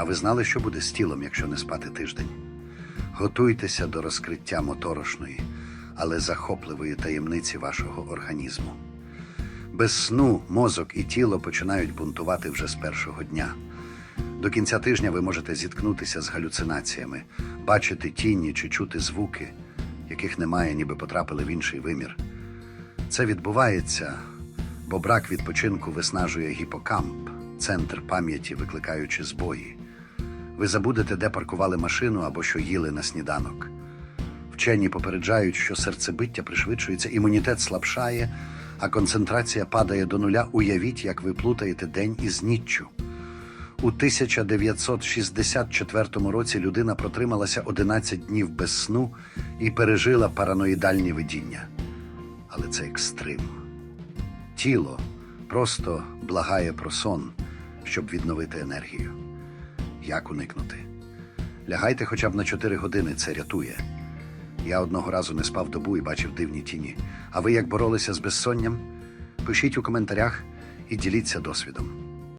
А ви знали, що буде з тілом, якщо не спати тиждень? Готуйтеся до розкриття моторошної, але захопливої таємниці вашого організму. Без сну мозок і тіло починають бунтувати вже з першого дня. До кінця тижня ви можете зіткнутися з галюцинаціями, бачити тіні чи чути звуки, яких немає, ніби потрапили в інший вимір. Це відбувається, бо брак відпочинку виснажує гіпокамп, центр пам'яті, викликаючи збої. Ви забудете, де паркували машину або що їли на сніданок. Вчені попереджають, що серцебиття пришвидшується, імунітет слабшає, а концентрація падає до нуля. Уявіть, як ви плутаєте день із ніччю. У 1964 році людина протрималася 11 днів без сну і пережила параноїдальні видіння. Але це екстрим. Тіло просто благає про сон, щоб відновити енергію. Як уникнути? Лягайте хоча б на 4 години, це рятує. Я одного разу не спав добу і бачив дивні тіні. А ви як боролися з безсонням? Пишіть у коментарях і діліться досвідом.